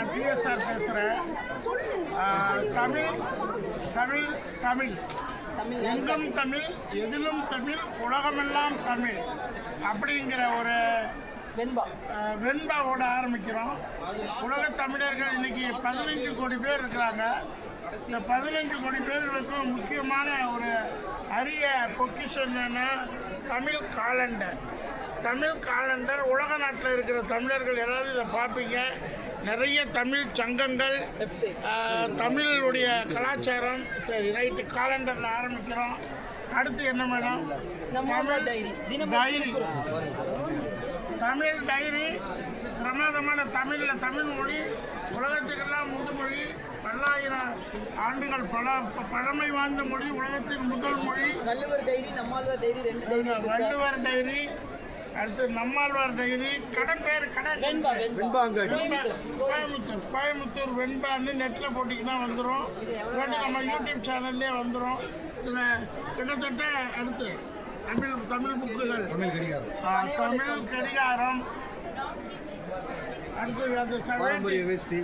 நான் பிஎஸ்ஆர் பேசுகிறேன் தமிழ் தமிழ் தமிழ். எங்கும் தமிழ் எதிலும் தமிழ் உலகமெல்லாம் தமிழ் அப்படிங்கிற ஒரு வெண்பாவோட ஆரம்பிக்கிறோம். உலக தமிழர்கள் இன்னைக்கு பதினைஞ்சு கோடி பேர் இருக்கிறாங்க. இந்த பதினைஞ்சு கோடி பேர்களுக்கும் முக்கியமான ஒரு அரிய பொக்கிஷன் தமிழ் காலண்டர் தமிழ் காலண்டர் உலக நாட்டில் இருக்கிற தமிழர்கள் எல்லாரும் இதை பார்ப்பீங்க. நிறைய தமிழ் சங்கங்கள் தமிழுடைய கலாச்சாரம். சரி ரைட்டு காலண்டரில் ஆரம்பிக்கிறோம். அடுத்து என்ன மேடம்? நம்ம டைரி. தமிழ் டைரி பிரமாதமான தமிழில் தமிழ் மொழி உலகத்துக்கெல்லாம் முதுமொழி பல்லாயிரம் ஆண்டுகள் பல பழமை வாய்ந்த மொழி உலகத்தின் முதல் மொழி. Valluvar diary Nammalvar diary Valluvar diary அடுத்து நம்மாழ்வார் டைரி கடை பேர் கடை வெண்பா வெண்பா வெண்பா கோயம்புத்தூர் கோயம்புத்தூர் வெண்பான்னு நெட்டில் போட்டிங்கன்னா வந்துடும் இல்லாட்டி நம்ம யூடியூப் சேனல்லே வந்துடும் இதில் கிட்டத்தட்ட அடுத்து தமிழ் தமிழ் புக்குகள். தமிழ் கடிகாரம். தமிழ் கடிகாரம். அடுத்து அந்த பாரம்பரிய வேஷ்டி.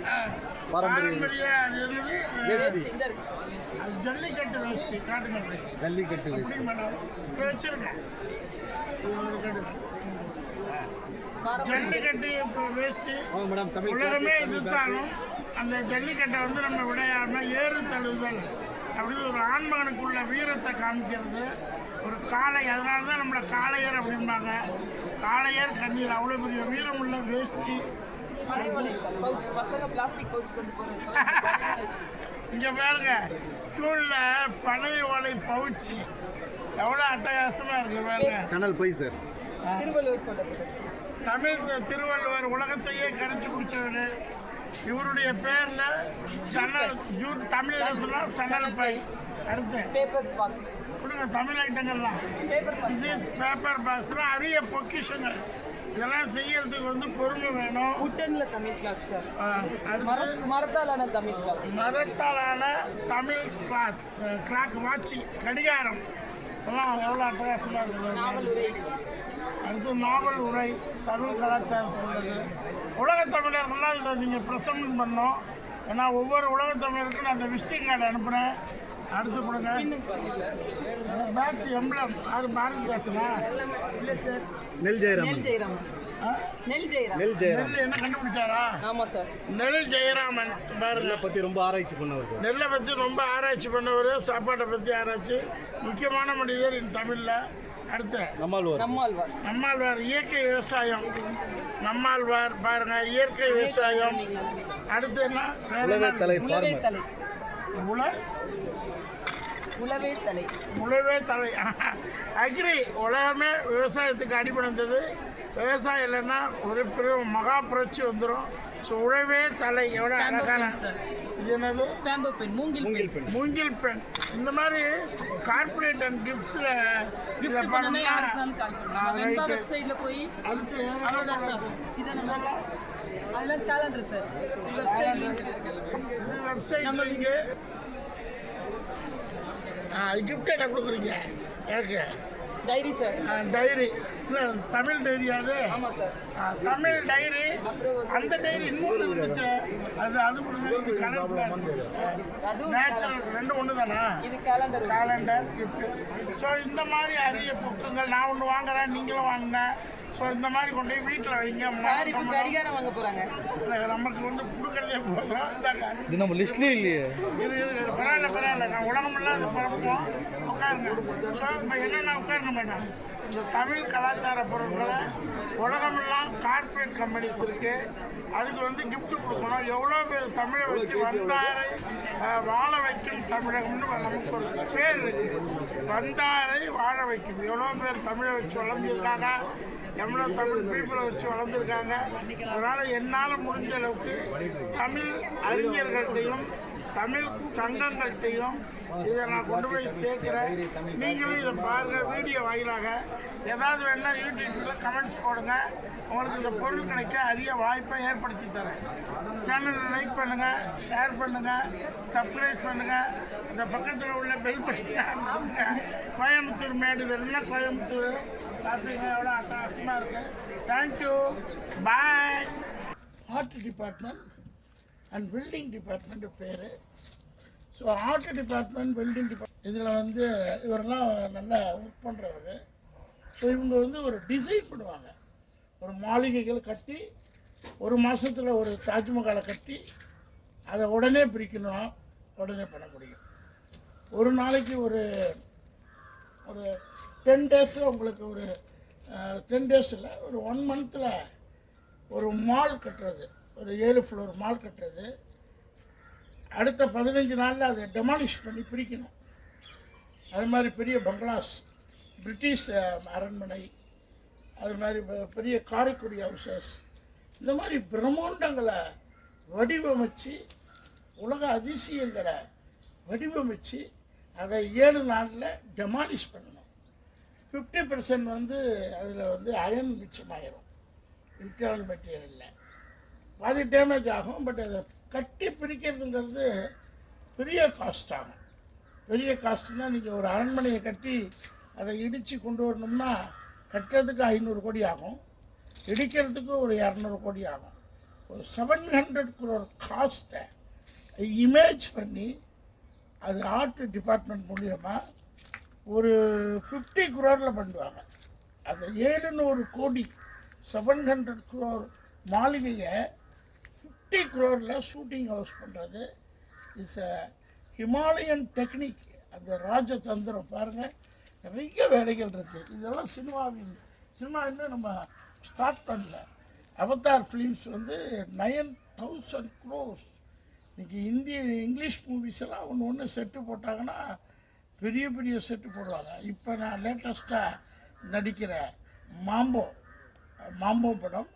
பாரம்பரிய வேஷ்டி. ஜல்லிக்கட்டு வேஷ்டி காட்டுங்க அப்படி. ஜல்லிக்கட்டு வேஷ்டி. மேடம். இதை வச்சிருங்க இது உங்களுக்கு எடுங்க. பாரம்பரிய ஜல்லிக்கட்டு இப்போ வேஷ்டி தமிழ் உலகமே எதிர்த்தாலும் அந்த ஜல்லிக்கட்டை வந்து நம்ம விடையாம ஏறு தழுவுதல். அப்படின்னு ஒரு ஆண்மகனுக்குள்ள வீரத்தை காமிக்கிறது. ஒரு காளை அதனால தான் நம்மளை காளையர் அப்படிம்பாங்க. காளையர் கண்ணீர் அவ்வளோ பெரிய வேஷ்டி பவுச் கொண்டு போறாங்க இங்கே பாருங்க ஸ்கூலில் பழைய ஓலை பவுச்சு. எவ்வளோ அட்டகாசமாக இருக்கு பாருங்க. சேனல் போய் சார் தமிழ் திருவள்ளுவர் உலகத்தையே கரைச்சி குடிச்சவர். இவருடைய பேர்ல சணல் ஜூட் தமிழில் சொன்னால் சணல் பை. அடுத்து. பேப்பர் பாக்ஸ் கொடுங்க தமிழ் ஐட்டங்கள்லாம். இது பேப்பர் பாக்ஸ்லாம் அரிய பொக்கிஷங்கள். இதெல்லாம் செய்யறதுக்கு வந்து பொறுமை வேணும். உட்டன்ல தமிழ் கிளாக் சார் மரத்தாலான தமிழ் கிளாக் மரத்தாலான தமிழ் கிளாத் கிளாக் வாட்சி கடிகாரம். இதெல்லாம் எவ்வளோ அட்டகாசமாக இருக்குது? அடுத்து நாவல் உரை தமிழ் கலாச்சாரத்தில் உள்ளது உலக தமிழர்கள்லாம் இதை நீங்கள் ப்ரெசென்ட் பண்ணோம் ஏன்னா ஒவ்வொரு உலக தமிழருக்கும் நான் அந்த விசிட்டிங் கார்டு அனுப்புகிறேன் அடுத்து கொடுங்க பேட்ச் எம்ப்ளம் அது பாரதி தாசனா இல்லை சார் நெல் நெல் ஜெயராமன்? நெல் ஜெயராமன் நெல் ஜெயராமன் நெல் என்ன கண்டுபிடிச்சாரா? ஆமாம் சார். நெல் ஜெயராமன் பாருங்க. நெல்லை பற்றி ரொம்ப ஆராய்ச்சி பண்ணவர் சார். நெல்லை பற்றி ரொம்ப ஆராய்ச்சி பண்ணவர் சாப்பாட்டை பற்றி ஆராய்ச்சி. முக்கியமான மனிதர் இந்த தமிழில். அடுத்து. நம்மாழ்வார் நம்மாழ்வார். நம்மாழ்வார் இயற்கை விவசாயம். நம்மாழ்வார் பாருங்க இயற்கை விவசாயம். அடுத்து என்ன? வேற என்ன? தலை உழவே ஃபார்மர் தலை உல உழவே தலை. உழவே தலை. அக்ரி உலகமே விவசாயத்துக்கு அடிபணிந்தது. விவசாயம் இல்லைன்னா ஒரு பெரிய மகா புரட்சி வந்துடும் ஸோ உழவே தலை. எவ்வளோ அழகான சார். இது என்னது? மூங்கில் மூங்கில் பெண். மூங்கில் பெண். இந்த மாதிரி கார்ப்பரேட் அண்ட் கிஃப்ட்ஸில் இதை கிஃப்ட் பண்ணனே பண்ணா யாருக்காலும் கால் ஆ, பண்ணுங்க வெண்பா ரைட்டு. வெப்சைட்டில் போய் அடுத்து அவ்வளோதான் சார். இதை நம்ம அதெல்லாம் கேலண்டர் சார். லிங்க் இது வெப்சைட் இங்கே கிஃப்ட் என்ன கொடுக்குறீங்க. எனக்கு. Diary sir. டைரி. இல்லை தமிழ் டைரி அது. ஆமாம் சார். தமிழ் டைரி. அந்த டைரி இன்னொன்று இருந்துச்சு. அது அது இது கலர்ஃபுல்லாக அதுவும் நேச்சுரல் ரெண்டு ஒன்று தானா இது கேலண்டர் காலண்டர் கிஃப்ட் ஸோ இந்த மாதிரி அரிய புத்தகங்கள் நான் ஒன்று வாங்குறேன் நீங்களும் வாங்குங்க. ஸோ இந்த மாதிரி கொண்டு போய் வீட்டில் வைங்க சார் இப்போ மறக்காம- கடிகாரம் வாங்க போகிறாங்க நமக்கு வந்து கொடுக்குறதே போதும். இது நம்ம லிஸ்ட்லேயே இல்லையே. இரு இரு. பரவாயில்ல பரவாயில்ல. நான் உலகமெல்லாம் இது பரப்புவோம். உட்காருங்க. ஸோ இப்போ என்னென்ன உட்காருங்க மேடம் இந்த தமிழ் கலாச்சார பொருட்களை உலகமெல்லாம் கார்ப்பரேட் கம்பெனிஸ் இருக்கு. அதுக்கு வந்து கிஃப்ட் கொடுக்கணும். எவ்வளோ பேர் தமிழை வச்சு வந்தாரை வாழ வைக்கும் தமிழகம்னு நமக்கு ஒரு பேர் இருக்குது வந்தாரை வாழ வைக்கும். எவ்வளோ பேர் தமிழை வச்சு வளர்ந்துருக்காங்க. எவ்வளோ தமிழ் பீப்புளை வச்சு வளர்ந்துருக்காங்க. அதனால் என்னால் முடிஞ்ச அளவுக்கு தமிழ் அறிஞர்கள்ட்டையும் தமிழ் சங்கங்கள்கிட்டையும் இதை நான் கொண்டு போய் சேர்க்குறேன். நீங்களும் இதை பாருங்கள் வீடியோ வாயிலாக. ஏதாவது வேணா யூடியூப்பில் கமெண்ட்ஸ் போடுங்க. உங்களுக்கு இந்த பொருள் கிடைக்க அரிய வாய்ப்பை ஏற்படுத்தி தரேன். சேனலை லைக் பண்ணுங்கள் ஷேர் பண்ணுங்கள் சப்ஸ்கிரைப் பண்ணுங்கள் இந்த பக்கத்தில் உள்ள பெல் பண்ணுங்க கோயம்புத்தூர் மேடு இதெல்லாம் கோயம்புத்தூர்? பார்த்தீங்கன்னா எவ்வளோ அட்டகாசமாக இருக்குது thank you bye art department and building department பேர். So art department building department இதில் வந்து இவரெல்லாம் நல்லா ஒர்க் பண்ணுறவர் ஸோ இவங்க வந்து ஒரு டிசைன் பண்ணுவாங்க. ஒரு மாளிகைகள் கட்டி ஒரு மாதத்தில் ஒரு தாஜ்மஹாலை கட்டி அதை உடனே பிரிக்கணும் உடனே பண்ண முடியும். ஒரு நாளைக்கு ஒரு ஒரு டென் டேஸில் உங்களுக்கு ஒரு டென் டேஸில் ஒரு ஒன் மந்தில் ஒரு மால் கட்டுறது. ஒரு ஏழு ஃப்ளோர் மால் கட்டுறது. அடுத்த பதினஞ்சு நாளில் அதை டெமாலிஷ் பண்ணி பிரிக்கணும். அது மாதிரி பெரிய பங்களாஸ் பிரிட்டிஷ் அரண்மனை அது மாதிரி பெரிய காரைக்குடி ஹவுசஸ் இந்த மாதிரி பிரம்மாண்டங்களை வடிவமைச்சு உலக அதிசயங்களை வடிவமைச்சு அதை ஏழு நாளில் டெமாலிஷ் பண்ணணும். ஃபிஃப்டி பர்சன்ட் வந்து அதில் வந்து அயன் மிச்சமாயிரும். இன்டர்னல் மெட்டீரியலில் பாதி டேமேஜ் ஆகும் பட் அதை கட்டி பிரிக்கிறதுங்கிறது பெரிய காஸ்ட் ஆகும். பெரிய காஸ்ட்னா நீங்கள் ஒரு அரண்மனையை கட்டி அதை இடித்து கொண்டு வரணும்னா கட்டுறதுக்கு ஐநூறு கோடி ஆகும். இடிக்கிறதுக்கு ஒரு இரநூறு கோடி ஆகும். ஒரு செவன் ஹண்ட்ரட் குரோர் காஸ்ட்டை இமேஜ் பண்ணி அது ஆர்ட் டிபார்ட்மெண்ட் மூலியமாக ஒரு ஃபிஃப்டி குரோரில் பண்ணுவாங்க. அந்த ஏழுநூறு கோடி செவன் ஹண்ட்ரட் குரோர் மாளிகையை ஃபிஃப்டி குரோரில் ஷூட்டிங் ஹவுஸ் பண்ணுறது இஸ் அ ஹிமாலயன் டெக்னிக் அந்த ராஜதந்திரம் பாருங்கள் நிறைய வேலைகள் இருக்குது இதெல்லாம் சினிமாவின் சினிமா இன்னும் நம்ம ஸ்டார்ட் பண்ணல. அவதார் ஃபிலிம்ஸ் வந்து நயன் தௌசண்ட் க்ரோஸ் இன்றைக்கி இந்திய இங்கிலீஷ் மூவிஸ் எல்லாம் ஒன்று ஒன்று செட்டு போட்டாங்கன்னா பெரிய பெரிய செட்டு போடுவாங்க. இப்போ நான் லேட்டஸ்ட்டாக நடிக்கிற மாம்போ மாம்போ படம்.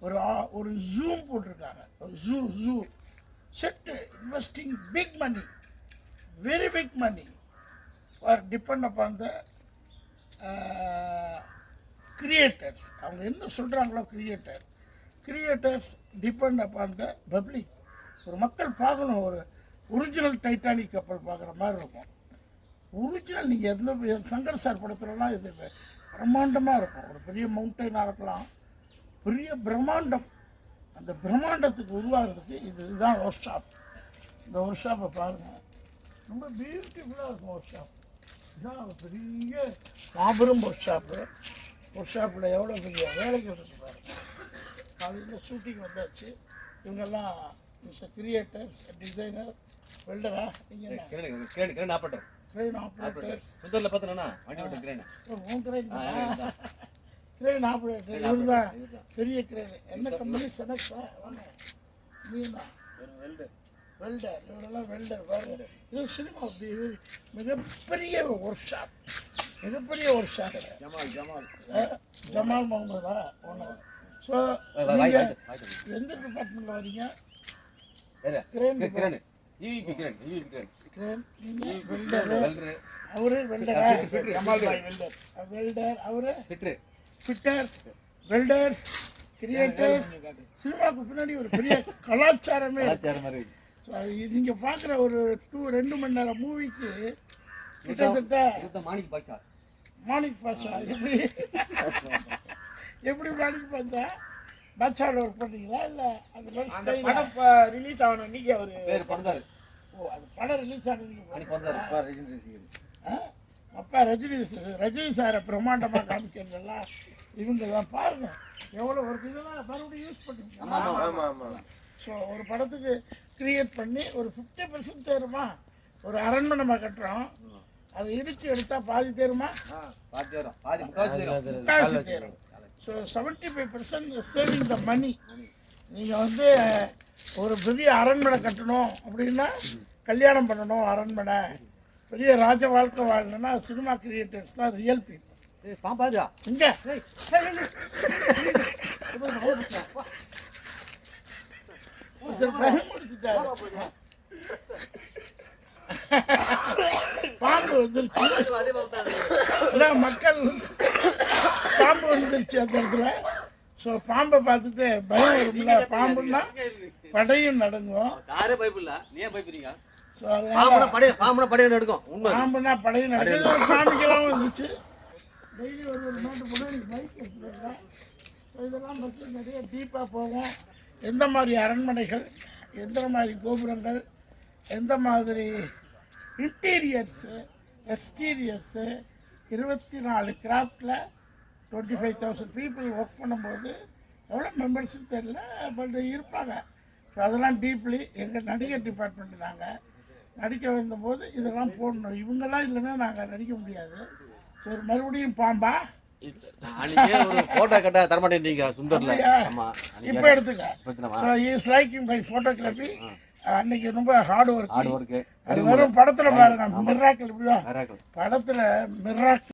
ஒரு ஆ- ஒரு ஜூம் போட்டிருக்காங்க. ஒரு ஜூ zoo set investing big money very big money are depend upon the creators அவங்க என்ன சொல்கிறாங்களோ creator creators depend upon the public ஒரு மக்கள் பார்க்கணும். ஒரு ஒரிஜினல் டைட்டானிக் கப்பல் பார்க்குற மாதிரி இருக்கும். ஒரிஜினல் நீங்கள் எந்த சங்கர் சார் படத்துலலாம் இது பிரம்மாண்டமாக இருக்கும். ஒரு பெரிய மவுண்டெயினாக இருக்கலாம். பெரிய பிரம்மாண்டம். அந்த பிரம்மாண்டத்துக்கு உருவாகிறதுக்கு இது இதுதான் ஒர்க் ஷாப் இந்த ஒர்க் ஷாப்பை பாருங்கள் ரொம்ப பியூட்டிஃபுல்லாக இருக்கும் ஒர்க் ஷாப் இதுதான் பெரிய மாபெரும் ஒர்க் ஷாப்பு ஒர்க் ஷாப்பில் எவ்வளோ பெரிய வேலைகள் இருக்கு பாருங்க. காலையில் ஷூட்டிங் வந்தாச்சு. இவங்கெல்லாம் இஸ் கிரியேட்டர்ஸ் டிசைனர் வெல்டரா நீங்கள் கிரண் கிரண் ஆப்பட்டர் ட்ரெயின் ஆப்ரேட்டர்ஸ் சுந்தர்ல பார்த்தனா வண்டி கிரண் உன் கிரேன் கிரேன் ஆப்ரேட்டர் இவர் தான் பெரிய கிரேன் என்ன கம்பெனி? செனக்ஸா தான். வெல்டர் இவரெல்லாம் வெல்டர் பாருங்க. இது சினிமா மிகப்பெரிய ஒர்க் ஷாப் மிகப்பெரிய ஒர்க் ஷாப் ஜமால் ஜமால். ஜமால் முகமதா ஒன்று ஸோ நீங்கள் எந்த டிபார்ட்மெண்ட்டில் வரீங்க வேற. கிரேன் கிரேன் நீங்கள் வெல்டர் அவரு வெல்டர் வெல்டர் அவரு ஃபிட்ரு ஃபிட்டர்ஸ் வெல்டர்ஸ் கிரியேட்டர்ஸ். சினிமாவுக்கு பின்னாடி ஒரு பெரிய கலாச்சாரமே So, அது நீங்கள் பார்க்குற ஒரு டூ ரெண்டு மணி நேரம் மூவிக்கு கிட்டத்தட்ட மாணிக் பாட்சா மாணிக் பாட்சா எப்படி? எப்படி மாணிக் பாட்சா பாட்சாவில் ஒர்க் பண்ணீங்களா இல்லை அந்த மாதிரி? படம் ரிலீஸ் ஆகணும் இன்னைக்கு அவரு. பேர் பிறந்தாரு ஓ அது படம் ரிலீஸ் ஆனதுக்கு அன்னைக்கு பிறந்தாரு அப்பா ரஜினி ரசிகர். ஆ? அப்பா ரஜினி சார் ரஜினி சாரை பிரம்மாண்டமாக காமிக்கிறதெல்லாம் இவங்க பாருங்க எவ்வளோ ஒரு இதெல்லாம் மறுபடியும் யூஸ் ஆமா ஸோ ஒரு படத்துக்கு கிரியேட் பண்ணி ஒரு ஃபிஃப்டி பர்சன்ட் தேருமா? ஒரு அரண்மனை நம்ம கட்டுறோம். அதை இடிச்சு எடுத்தால் பாதி தேருமா? முக்காசி தேரும். So seventy five percent saving the money நீங்கள் வந்து ஒரு பெரிய அரண்மனை கட்டணும் அப்படின்னா கல்யாணம் பண்ணணும் அரண்மனை. பெரிய ராஜ வாழ்க்கை வாழணும்னா சினிமா கிரியேட்டர்ஸ் தான் ரியல் பீப்புள் ஏய் பாம்பாஜா பாம்பு வந்துருச்சு மக்கள் பாம்பு வந்துருச்சு அந்த இடத்துல ஸோ பாம்பை பார்த்துட்டு பயம் வரும்ல பாம்புன்னா படையும் நடங்கும் யாரே பயப்பில்ல நீ ஏன் பயப்படுறீங்க ஸோ அதனால பாம்புனா படைய பாம்புனா எடுக்கும் உண்மை பாம்புனா படையும் நடக்கும் ஒரு காமிக்கலாம் இருந்துச்சு டெய்லி ஒரு ஒரு நாட்டு முன்னாடி பைக் எடுத்துருக்கேன் ஸோ இதெல்லாம் பற்றி நிறைய டீப்பாக போவோம் எந்த மாதிரி அரண்மனைகள் எந்த மாதிரி கோபுரங்கள் எந்த மாதிரி இன்டீரியர்ஸு எக்ஸ்டீரியர்ஸு இருபத்தி நாலு கிராஃப்டில் twenty five thousand people work பண்ணும்போது எவ்வளோ மெம்பர்ஸ்னு தெரில பட் இருப்பாங்க. ஸோ அதெல்லாம் டீப்லி எங்கள் நடிகர் டிபார்ட்மெண்ட் நாங்கள் நடிக்க வந்தபோது இதெல்லாம் போடணும். இவங்கெல்லாம் இல்லைன்னா நாங்கள் நடிக்க முடியாது. ஒரு மறுபடியும் பாம்பா? போட்டோ கட்ட தரமாட்டேன்றீங்க சுந்தர்ல? ஆமா இப்போ எடுத்துக்க. இஸ் லைக்கிங் பை ஃபோட்டோகிராஃபி அன்னைக்கு ரொம்ப ஹார்ட் ஒர்க் ஹார்ட் ஒர்க்கு அது வெறும் படத்தில் பாருங்க வேறாக்கள் படத்தில் மிராக்கள்